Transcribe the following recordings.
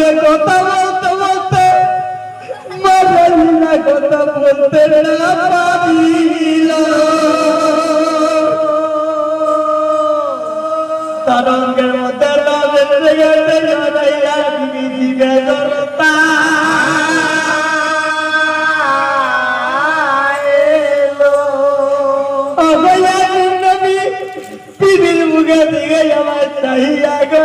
ধরে কথা বলতে বলতে মাঝারিনা কথা বলতে না পারিলা। তরঙ্গের মধ্যে রবের রেগে জানাইলা বিধি বেদরতা অভয়ার নবী পৃথিবীর মুখে দিকে আমার চাহিয়া গো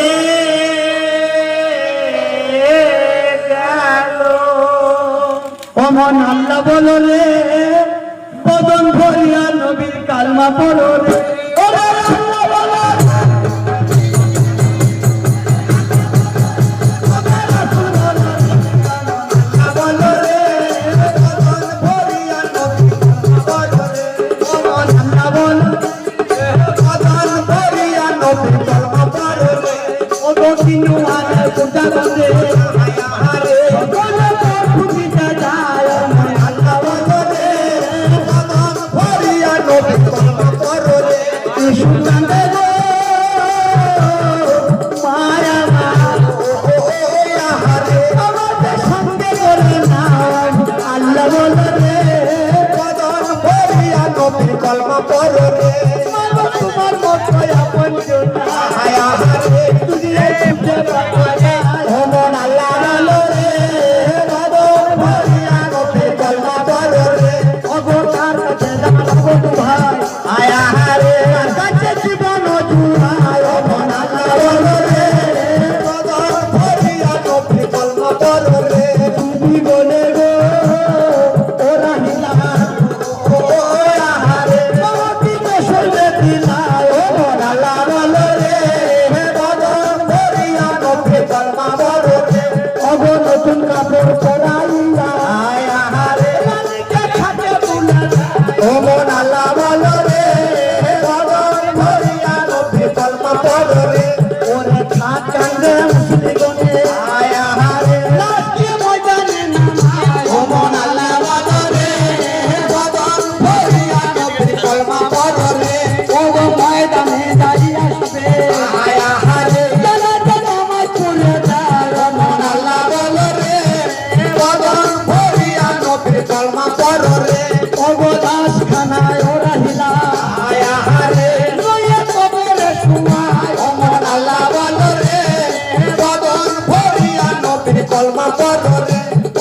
অমন আল্লাহ বলো রে বদন ভরিয়া নবীর কালমা পড়ো রে।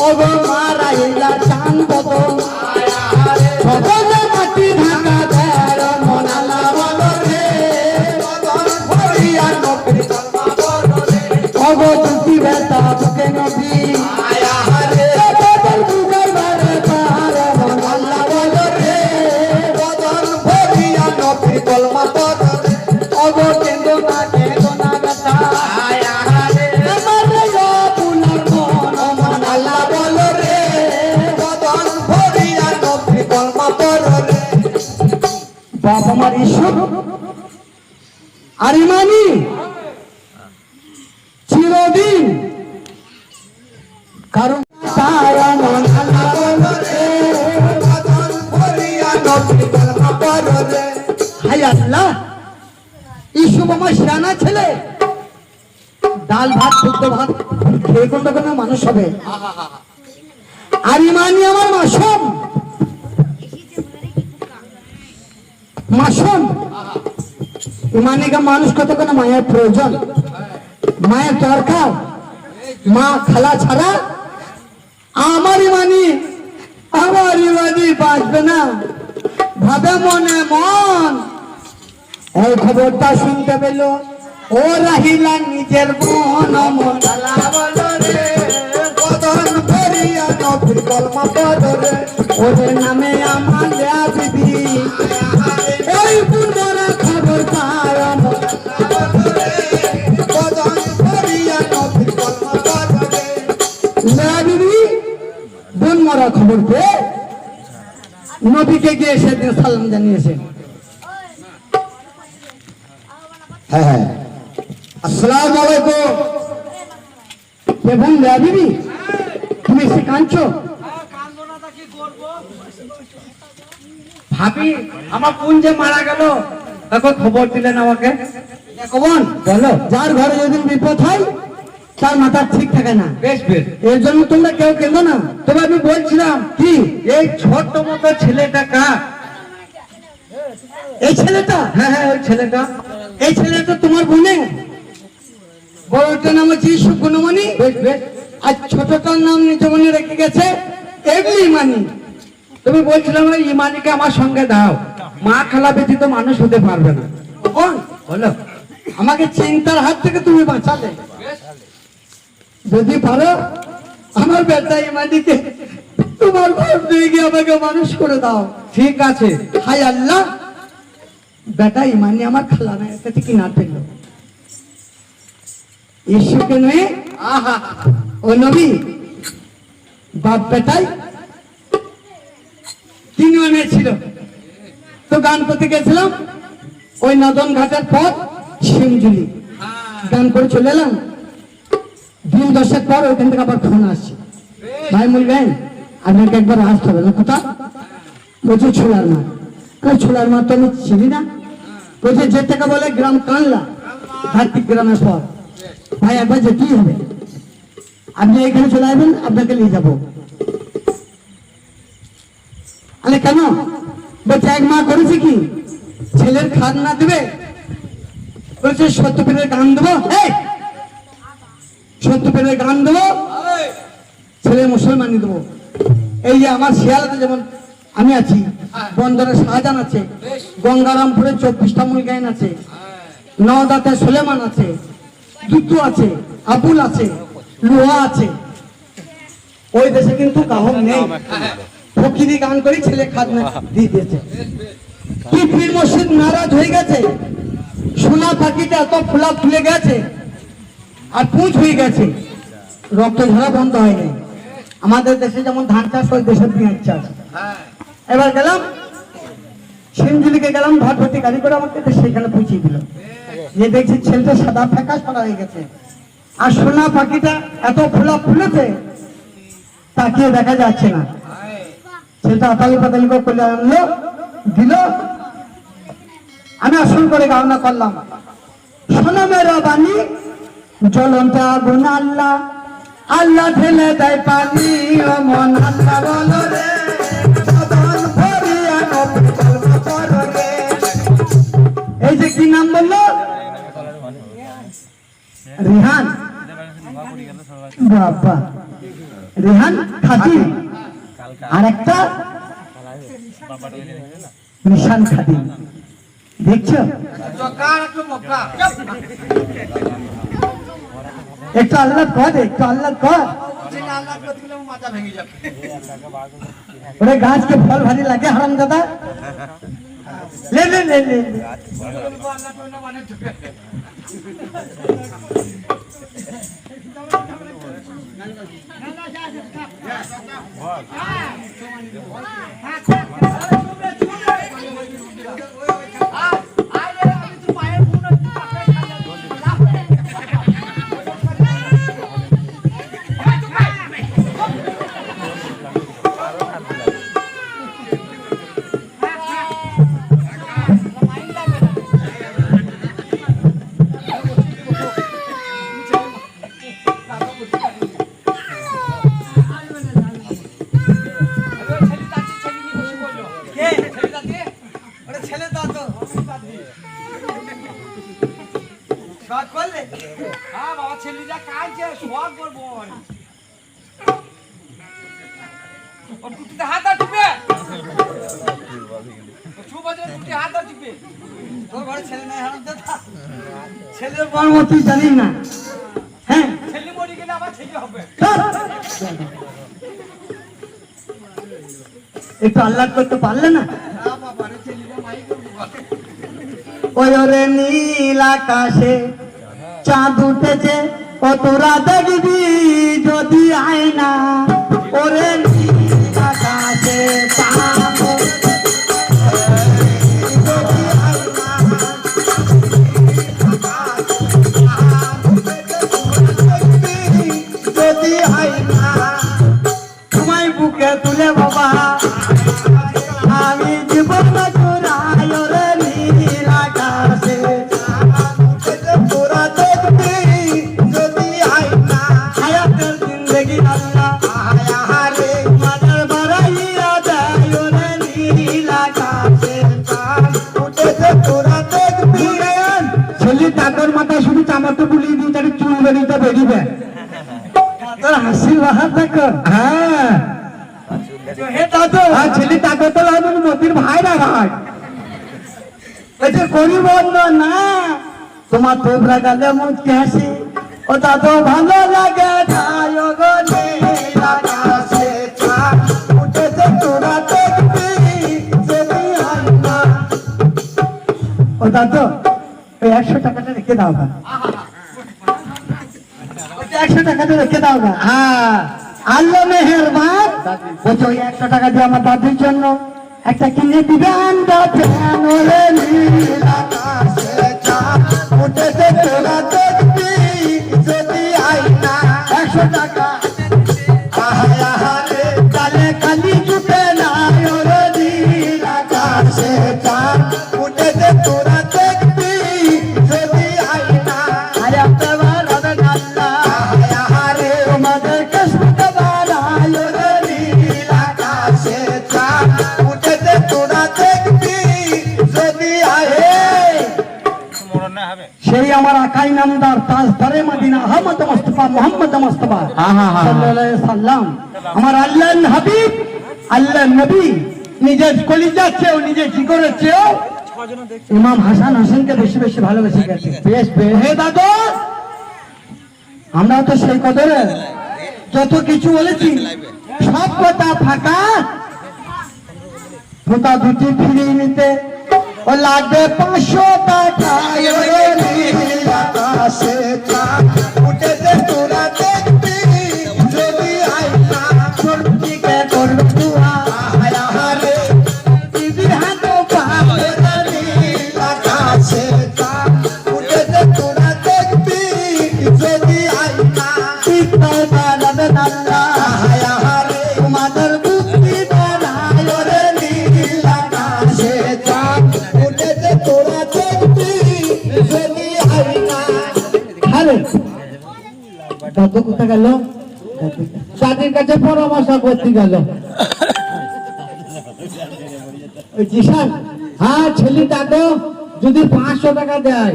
ও মারাইলা আর ইমানি? চিরদিন। কারণ আমার ছেলে। ডাল ভাত শুদ্ধ ভাত খেয়ে কোনটা কোনো মানুষ হবে? আর ইমানি আমার মাসম। মাসুম। ইমানিকে মানুষ কোনো মায়ের প্রয়োজন? মায়ের দরকার? মা খালা ছাড়া আমার ইমানি আমার ইমানি বাঁচবে না। ভাবে মনে মন। এই খবরটা শুনতে পেল। ও রাহিলা নিজের মন মন বলো নামে আমার মরা খবর পেয়ে নবীকে গিয়ে সেদিন সালাম জানিয়েছে। হ্যাঁ হ্যাঁ। আসসালামু আলাইকুম। তুমি এসে ভাবি, আমার বোন যে মারা গেল তখন খবর দিলেন আমাকে। যার ঘরে যেদিন বিপদ হয় তার মাথা ঠিক থাকে না। বেশ বেশ। এর জন্য তোমরা কেউ কেঁদো না। তবে আমি বলছিলাম কি? এই ছোট্ট মতো ছেলেটা কার? এই ছেলেটা? হ্যাঁ হ্যাঁ ওই ছেলেটা। এই ছেলেটা তোমার বোনে? বড়টার নাম হচ্ছে সুগুণমণি বেশ বেশ। আর ছোটটার নাম নিজমণি রেখে গেছে এগলি মানি তুমি বলছিলাম ওই ইমানিকে আমার সঙ্গে দাও। মা খালা ব্যতীত মানুষ হতে পারবে না। বোন বলো। আমাকে চিন্তার হাত থেকে তুমি বাঁচালে। যদি পারো আমার বেটা ইমানিকে তোমার ঘর দিয়ে গিয়ে আমাকে মানুষ করে দাও। ঠিক আছে। হাই আল্লাহ। বেটা ইমানি আমার খালা না এটা থেকে না পেল? ঈশ্বরকে নয় আহা। ও নবী বাপ বেটাই তিন মানে ছিল তো গান করতে গেছিলাম ওই নদন ঘাটের পর শিমজুলি গান করে চলে এলাম। দিন দশেক পর ওইখান থেকে আবার ফোন আসছে। ভাই বলবেন আপনাকে একবার আসতে হবে না কোথা বলছে ছোলার মাঠ কই ছোলার মাঠ তো আমি চিনি না। বলছে যে টাকা বলে গ্রাম কানলা ঘাটতি গ্রামের পর। ভাই একবার যেতেই হবে? আপনি এখানে চলে আসবেন, আপনাকে নিয়ে যাব। আরে কেন? বলছে, এক মা করেছে কি? ছেলের খাদ না দেবে? বলছে সত্যপীরের গান দেবো? এই! সত্যপীরের গান দেবো ছেলে মুসলমানি দেবো। এই যে আমার শিয়ালাতে যেমন আমি আছি বন্দরে শাহজাহান আছে গঙ্গারামপুরে চব্বিশটা মূল গায়ন আছে নওদাতে সুলেমান আছে দুদ্দু আছে আবুল আছে লোহা আছে। ওই দেশে কিন্তু কাহন নেই। ফকিরি গান করে ছেলে খাজনা দিয়ে দিয়েছে। কি পীর মসজিদ নারাজ হয়ে গেছে। সোনা পাখিটা এত ফুলা ফুলে গেছে। আর পুঁজ হয়ে গেছে। রক্ত ঝরা বন্ধ হয়নি। আমাদের দেশে যেমন ধান চাষ হয় দেশের পেঁয়াজ চাষ। এবার গেলাম সিমজুলিকে গেলাম ভটভটি গাড়ি করে আমাকে সেখানে পৌঁছিয়ে দিল। যে দেখছি ছেলেটা সাদা ফেঁকা সাদা হয়ে গেছে। আর সোনা পাখিটা এত ফোলা ফুলেছে তাকিয়ে দেখা যাচ্ছে না। ছেলেটা আতালি পাতালি করে আনলো, দিল। আমি আসল করে গাওনা করলাম। শোনো মেরা বাণী জ্বলন্ত আগুন আল্লাহ। আল্লাহ ঢেলে দেয় পানি ও মন। এই যে কি নাম বলল? রিহান। বাবা। রিহান খাদিম আর একটা নিশান খাদিম দেখছ? একটু আল্লাহ কর, একটু আল্লাহ কর। ওরে গাছকে ফল ভারী লাগে, হারাম দাদা। লে লে লে হ্যাঁ। ছেলেটা কাঁদছে সোয়াগ করব ওর টুটিতে হাত দাও টিপে? চু টুটি হাত দাও টিপে? তোর ঘরে ছেলে নাই হারাম দাদা। ছেলের বর্ম তুই জানিস না? হ্যাঁ? ছেলে মরি গেলে আবার ছেলে হবে। একটু আল্লাহ করতে পারলে না? ওই ওরে নীল আকাশে চাঁদ উঠেছে ও তোরা দেখবি যদি আয় না ওরে আকাশে চাঁদ মোদির ভাই না ভাই এই যে গরিব না। তোমার তোমরা গেলে মুখকে হাসি ও দাদু, ভালো লাগে ওই একশো টাকাটা রেখে দাও না একশো টাকাটা রেখে দাও না হ্যাঁ। আল্লাহ মেহেরবান। বলছে, ওই একশো টাকা দিয়ে আমার দাদির জন্য। একটা কিনে দিবেন দাদেন হলে নীল আকাশে চাঁদ উঠেছে যদি আই না একশো টাকা। তাজদারে Medina Ahmad Mustafa Muhammad Mustafa. সাল্লাম। আমার আল্লাহর হাবিব আল্লাহর নবী নিজের কলিজার চেয়েও নিজের জিগরের চেয়েও ইমাম হাসান হোসেনকে বেশি বেশি ভালোবেসে গেছে। বেশ বেশ। হে দাদু আমরা তো সেই কদরে যত কিছু বলেছি সব কথা ফাঁকা। ফোঁটা দুটি ফিরিয়ে নিতে লাগবে পাঁচশো টাকা ওরে কোথা গেল। দাদির কাছে পরামর্শ করতে গেল। হ্যাঁ ছেলে দাদু যদি পাঁচশো টাকা দেয়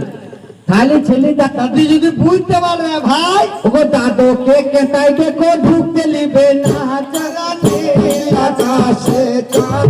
তাহলে ছেলে দাদি যদি বুঝতে পারবে ভাই। ওগো দাদু কে কে তাই কে কো ঢুকতে লিবে না জাগা নীল আকাশে চাঁদ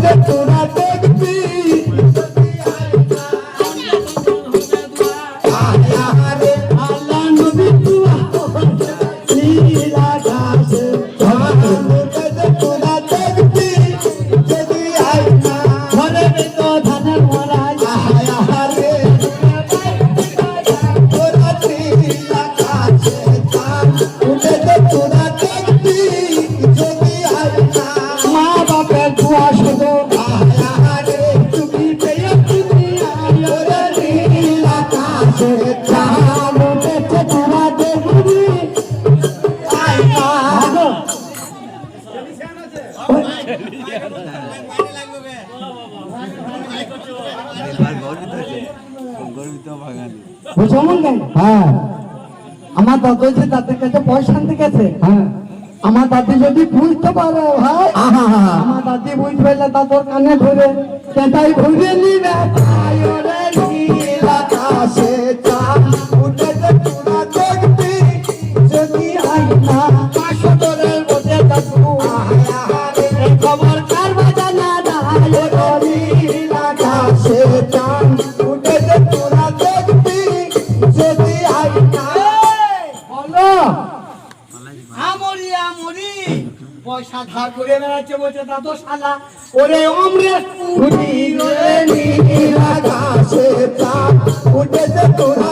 আমার দাদি যদি বুঝতে পারে ভাই আহা। আমার দাদি বুঝতে পারলে দাদুর কানে ধরে। সেটাই ঘুরে নিবে উঠে উঠেছে দেখবি যদি করে বেড়াচ্ছে বলছে, দাদু শালা, ওরে উঠেছে তোরা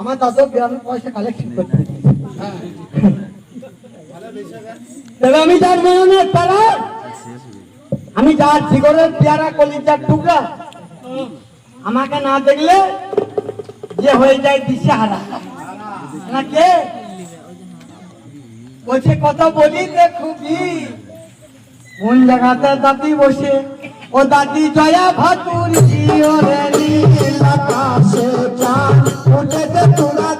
আমার দাদু পয়সা কালেকশন করতে আমি জানব না তারা আমি যাচ্ছি করে পেয়ারা, কলিজার টুকরা, আমাকে না দেখলে যে হয়ে যায় দিশে হারা বলছে কত বলি রে খুবই কোন জায়গাতে দাদি বসে। ও দাদি জয়া ভাতুরি ওরে নীল আকাশে উঠেছে তোরা